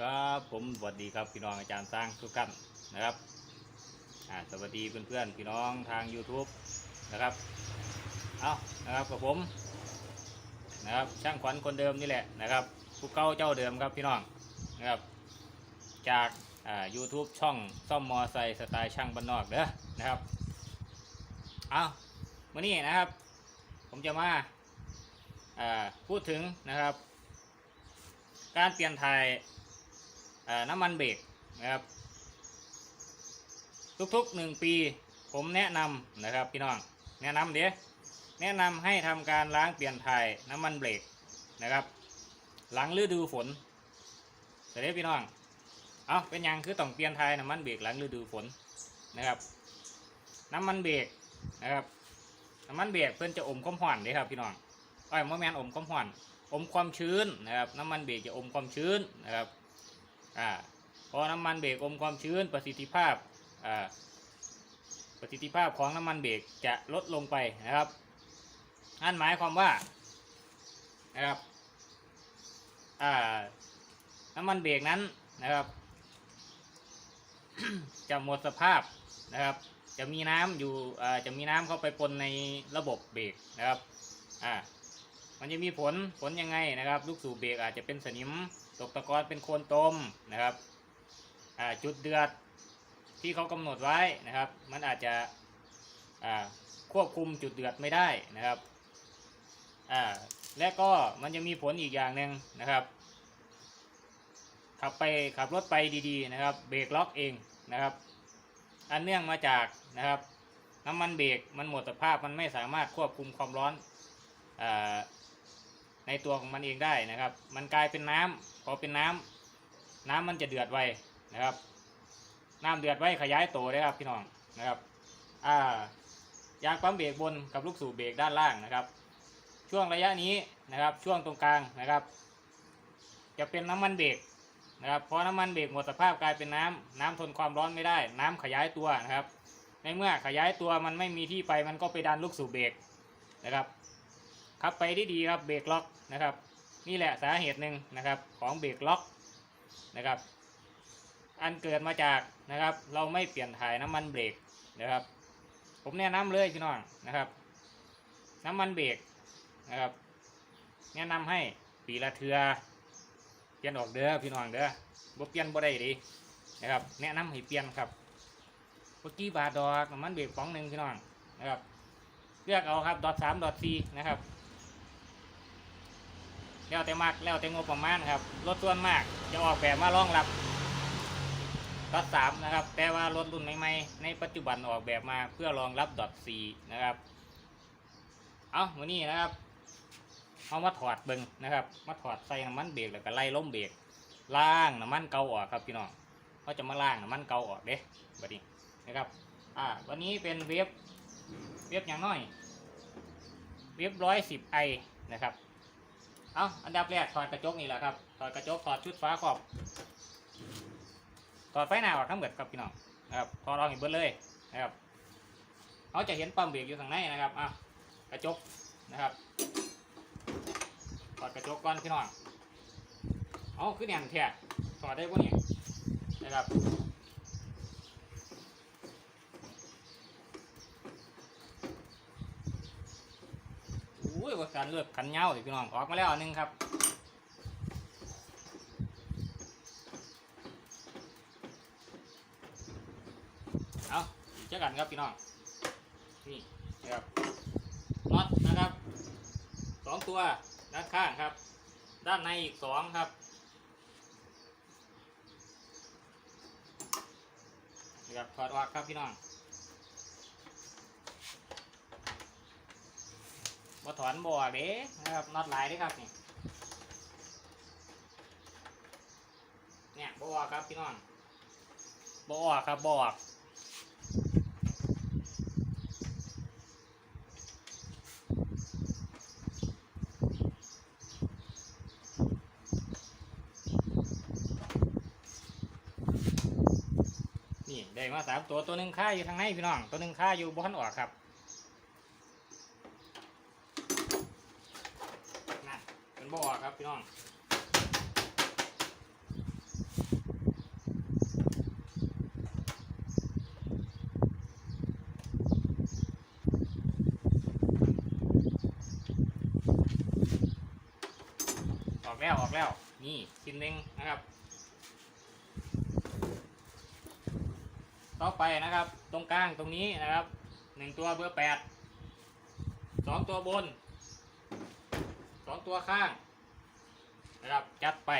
ครับผมสวัสดีครับพี่น้องอาจารย์สร้างทุกท่านนะครับสวัสดีเพื่อนๆพี่น้องทาง YouTube นะครับเอานะครับกับผมนะครับช่างขวัญคนเดิมนี่แหละนะครับผู้เก่าเจ้าเดิมครับพี่น้องนะครับจากอ่า YouTube ช่องซ่อมมอไซค์สไตล์ช่างบ้านนอกเด้อนะครับเอาวันนี้นะครับ ผมจะมาพูดถึงนะครับ การเปลี่ยนถ่าย น้ำมันเบรกนะครับ ทุกๆหนึ่งปี ผมแนะนำนะครับพี่น้องแนะนำเดี๋ยวแนะนำให้ทำการล้างเปลี่ยนถ่ายน้ำมันเบรกนะครับ หลังฤดูฝนเดี๋ยวพี่น้องเอาเป็นยังคือต้องเปลี่ยนถ่ายน้ำมันเบรกหลังฤดูฝนนะครับ น้ำมันเบรกนะครับน้ำมันเบรกเพื่อนจะอมความร้อนเด้ครับพี่น้องอ้อยมะแมนอมความร้อนอมความชื้นนะครับ น้ำมันเบรกจะอมความชื้นนะครับ อ่าพอน้ำมันเบรกอมความชื้นประสิทธิภาพอ่าประสิทธิภาพของน้ำมันเบรกจะลดลงไปนะครับนั่นหมายความว่านะครับอ่าน้ำมันเบรกนั้นนะครับ จะหมดสภาพนะครับ จะมีน้ำอยู่อ่าจะมีน้ำเข้าไปปนในระบบเบรกนะครับอ่า มันจะมีผลผลยังไงนะครับ ลูกสูบเบรกอาจจะเป็นสนิมตกตะกอนเป็นโคลนตมนะครับจุดเดือดที่เขากำหนดไว้นะครับ มันอาจจะควบคุมจุดเดือดไม่ได้นะครับและก็มันจะมีผลอีกอย่างหนึ่งนะครับ ขับไปขับรถไปดีๆนะครับ เบรกล็อกเองนะครับ อันเนื่องมาจากนะครับน้ำมันเบรกมันหมดสภาพมันไม่สามารถควบคุมความร้อนอ่า ในตัวของมันเองได้นะครับ มันกลายเป็นน้ำพอเป็นน้ำน้ำมันจะเดือดไวนะครับ น้ำเดือดไวขยายตัวได้ครับพี่น้องนะครับอ่ายางปั๊มเบรกบนกับลูกสูบเบรกด้านล่างนะครับ ช่วงระยะนี้นะครับ ช่วงตรงกลางนะครับ จะเป็นน้ำมันเบรกนะครับพอน้ำมันเบรกหมดสภาพกลายเป็นน้ำน้ำทนความร้อนไม่ได้ น้ำขยายตัวนะครับ ในเมื่อขยายตัวมันไม่มีที่ไปมันก็ไปดันลูกสูบเบรกนะครับ ขับไปได้ดีครับเบรกล็อกนะครับ นี่แหละสาเหตุหนึ่งนะครับของเบรกล็อกนะครับ อันเกิดมาจากนะครับ เราไม่เปลี่ยนถ่ายน้ำมันเบรกนะครับ ผมแนะนำเลยพี่น้องนะครับ น้ำมันเบรกนะครับแนะนำให้ปีละเทือเปลี่ยนออกเด้อพี่น้องเด้อบ่เปลี่ยนบ่ได้ดีนะครับ แนะนำให้เปลี่ยนครับเมื่อกี้บาทดอกน้ำมันเบรกฟองหนึ่งพี่น้องนะครับ เลือกเอาครับดอทสามดอทสี่นะครับ แล้วแต่มากแล้วแต่งบประมาณครับรถส่วนมากจะออกแบบมารองรับดอทสามนะครับ แต่ว่ารถรุ่นใหม่ๆในปัจจุบันออกแบบมาเพื่อรองรับดอทสี่นะครับ เอาวันนี้นะครับเอามาถอดเบิงนะครับ มาถอดใส่น้ำมันเบรกแล้วก็ไล่ล้มเบรกล้างน้ำมันเก่าออกครับพี่น้องเขาจะมาล้างน้ำมันเก่าออกเด้บัดนี้นะครับ อ่า วันนี้เป็นเวฟเวฟอย่างน้อย เวฟร้อยสิบไอนะครับ เอาอันดับแรกถอดกระจกนี่แหละครับถอดกระจกถอดชุดฟ้าขอบถอดไฟหน้าออกทั้งหมดครับพี่น้องนะครับถอดออกอีกเบิดเลยนะครับเขาจะเห็นปั๊มเบรกอยู่ข้างในนะครับอะกระจกนะครับถอดกระจกก่อนพี่น้องเอาคือแน่นแท้ถอดได้ปะเนี่ยนะครับ อุ้ ยว่าการเลือกขันเหย้าสิพี่น้องออกมาแล้วอันหนึงครับเอาเจอกันครับพี่น้องนี่นะครับน็อตนะครับสองตัวด้านข้างครับ ด้านในอีกสองครับนี่ครับถอดออกครับพี่น้อง บ่ถอนบ่อเด้นะครับน็อตหลายเด้ครับนี่เนี่ยบ่ออกครับพี่น้องบ่ออกครับบ่ออกนี่ได้มาสามตัวตัวหนึ่งค่าอยู่ทางในพี่น้อง ตัวหนึ่งค่าอยู่บ่ทันออกครับ บ่ออกครับพี่น้องออกแล้วออกแล้ว นี่ชิ้นหนึ่งนะครับ ต่อไปนะครับ ตรงกลางตรงนี้นะครับหนึ่งตัวเบอร์แปดสองตัวบน องตัวข้างนะครับจัดไป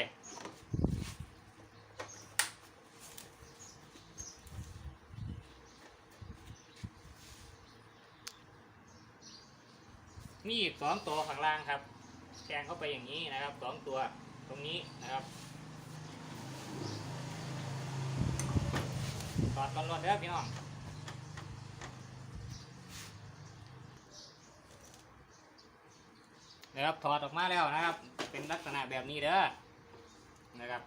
มีอีกสองตัวข้างล่างครับแทงเข้าไปอย่างนี้นะครับสองตัวตรงนี้นะครับถอดกันรวดเด้อพี่น้อง นะครับถอดออกมาแล้วนะครับ เป็นลักษณะแบบนี้เด้อนะครับ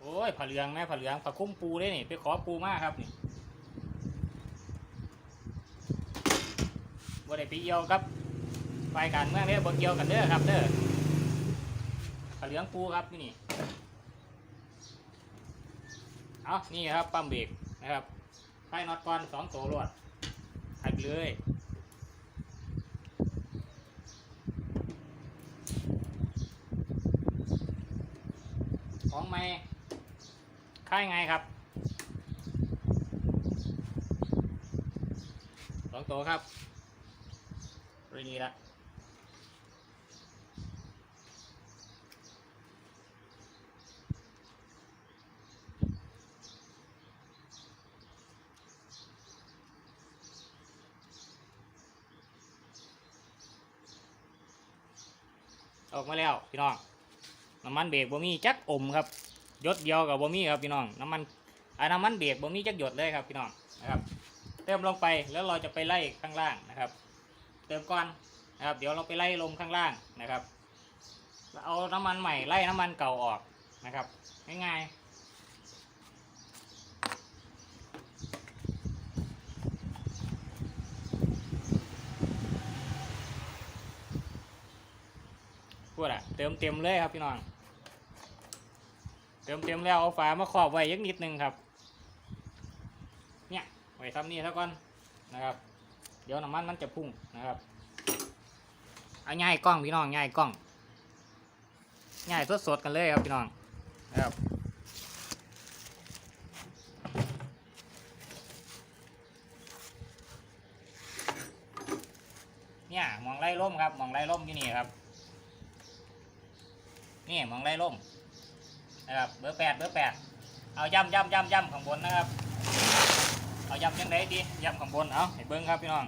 โอ้ยผาเหลืองแม่ผาเหลืองผาคุ้มปูได้นี่ไปขอปูมากครับนี่บ่ได้ไปเอี่ยวกับไฟการเมืองเด้อบ่เกี่ยวกันเด้อครับเด้อขาเหลืองปูครับนี่นี่เอานี่ครับปั๊มเบรกนะครับไฟน็อตก่อนสองตัวรวดหักเลย ของไม่ค่ายไงครับสองตัวครับรื่องนี้ละออกมาแล้ว พี่น้อง น้ำมันเบรกบ่มีจักอมครับยดเดียวกับบ่มีครับพี่น้องน้ำมันอ่าน้ำมันเบรกบ่มีจักหยดเลยครับพี่น้องนะครับเติมลงไปแล้วเราจะไปไล่ข้างล่างนะครับ เติมก่อนนะครับ เดี๋ยวเราไปไล่ลมข้างล่างนะครับเอาน้ำมันใหม่ไล่น้ำมันเก่าออกนะครับง่ายๆพูดอะเติมเต็มเลยครับพี่น้อง เติมเต็มแล้วเอาฝามาครอบไว้ยักนิดนึงครับ เนี่ยไว้ทำนี่แล้วก่อนนะครับ เดี๋ยวน้ำมันมันจะพุ่งนะครับ เอาง่ายกล้องพี่น้องง่ายกล้องง่ายสดๆกันเลยครับพี่น้องนะครับเนี่ยมองไล่ล่มครับมองไล่ล่มที่นี่ครับ นี่มองไล่ล่ม นะครับเบอร์แปดเบอร์แปดเอาย่ำย่ำย่ำย่ำข้างบนนะครับ เอาย่ำยังไงดีย่ำข้างบนเอาให้เบิ้งครับพี่น้อง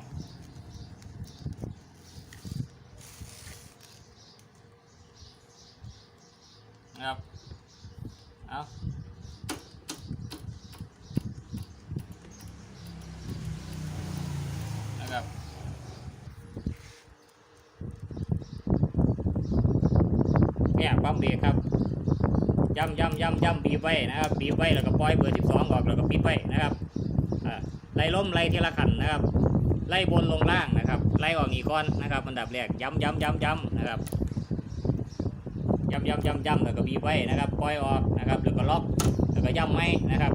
นะครับเอานะครับเนี่ยปั๊มเบรกครับ ย่ำย่ำย่ำย่ำบีบไว้นะครับบีบไว้แล้วก็ปล่อยเบอร์สิบสองออกแล้วก็ปิดไว้นะครับไล่ล้มไล่ทีละขันนะครับ ไล่บนลงล่างนะครับ ไล่ออกอีกก้อนนะครับอันดับแรกย้ำย้ำย้ำย้ำนะครับย้ำย้ำย้ำย้ำแล้วก็บีบไว้นะครับปล่อยออกนะครับแล้วก็ล็อกแล้วก็ย้ำไว้นะครับ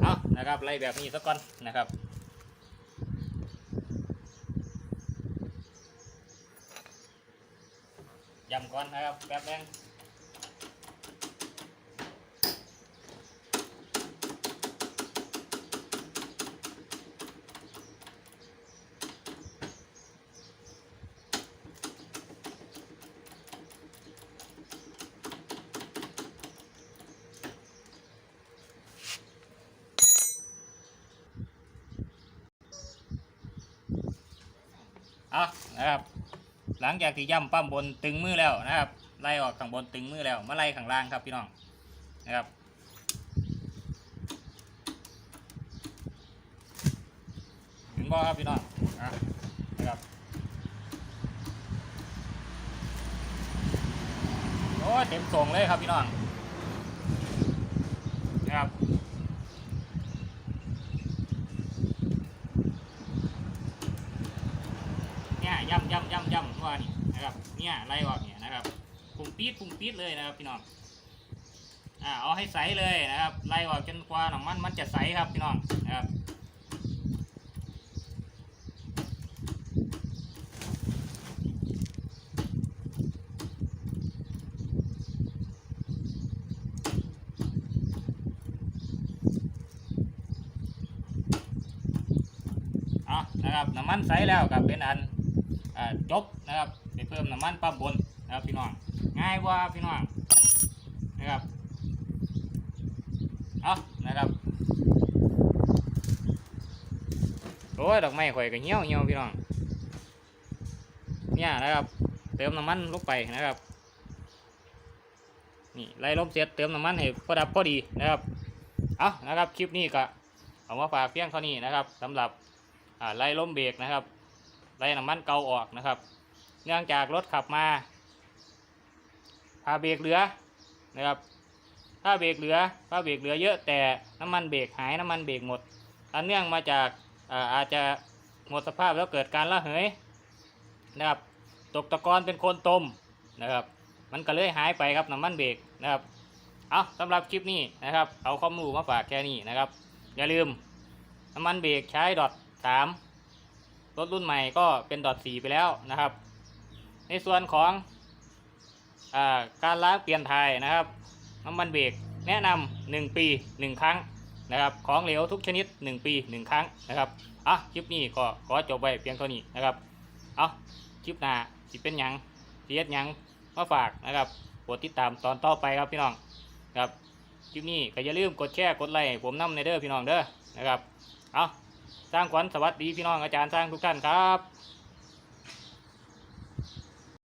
เอานะครับไล่แบบนี้สักก่อนนะครับย้ำก่อนนะครับแป๊บนึง เอานะครับ หลังจากที่ย่ำปั้มบนตึงมือแล้วนะครับ ไล่ออกข้างบนตึงมือแล้วมาไล่ข้างล่างครับพี่น้องนะครับถึงบ่ครับพี่น้องอะนะครับโอ้เต็มส่งเลยครับพี่น้อง เนี่ยไล่ออกเนี่ยนะครับปุ่มปี๊ดปุ่มปี๊ดเลยนะครับพี่น้องอ่าเอาให้ใสเลยนะครับไล่ออกจนกว่าน้ำมันมันจะใสครับพี่น้องนะครับนะครับน้ำมันใสแล้วกับเป็นอันจบนะครับ เพิ่มน้ำมันปั๊มบนนะครับพี่น้องง่ายกว่าพี่น้องนะครับเอานะครับโอ้ยดอกไม้ข่อยก็เหี่ยวเหี่ยวพี่น้องเนี่ยนะครับ เติมน้ำมันลงไปนะครับนี่ไล่ลมเสร็จเติมน้ำมันให้พอดับพอดีนะครับเอานะครับคลิปนี้ก็เอามาฝากเพียงเท่านี้นะครับสำหรับไล่ลมเบรกนะครับไล่น้ำมันเกาออกนะครับ เนื่องจากรถขับมาพาเบรกเหลือนะครับ ถ้าเบรกเหลือถ้าเบรกเหลือเยอะแต่น้ำมันเบรกหายน้ำมันเบรกหมดอันเนื่องมาจากอาอาจจะหมดสภาพแล้วเกิดการระเหยนะครับ ตกตะกอนเป็นคนตมนะครับ มันก็เลยหายไปครับน้ำมันเบรกนะครับเอาสำหรับคลิปนี้นะครับ เอาความรู้มาฝากแค่นี้นะครับ อย่าลืมน้ำมันเบรกใช้ดอทสามรถรุ่นใหม่ก็เป็นดอทสี่ไปแล้วนะครับ ในส่วนของอการล้างเปลี่ยนไทยนะครับน้ำมันเบรกแนะนำหนึ่งปีหนึ่งครั้งนะครับ ของเหลวทุกชนิดหนึ่งปีหนึ่งครั้งนะครับอะคลิปนี้ก็ขอจบไว้เพียงเท่านี้นะครับเอาคลิปหน้าสิเป็นยังสิเฮ็ดยังมาฝากนะครับโปรดติดตามตอนต่อไปครับพี่น้องครับคลิปนี้ก็อย่าลืมกดแชร์กดไลค์ผมน้ำในเด้อพี่น้องเด้อนะครับเอาสร้างขวัญสวัสดีพี่น้องอาจารย์สร้างทุกท่านครับ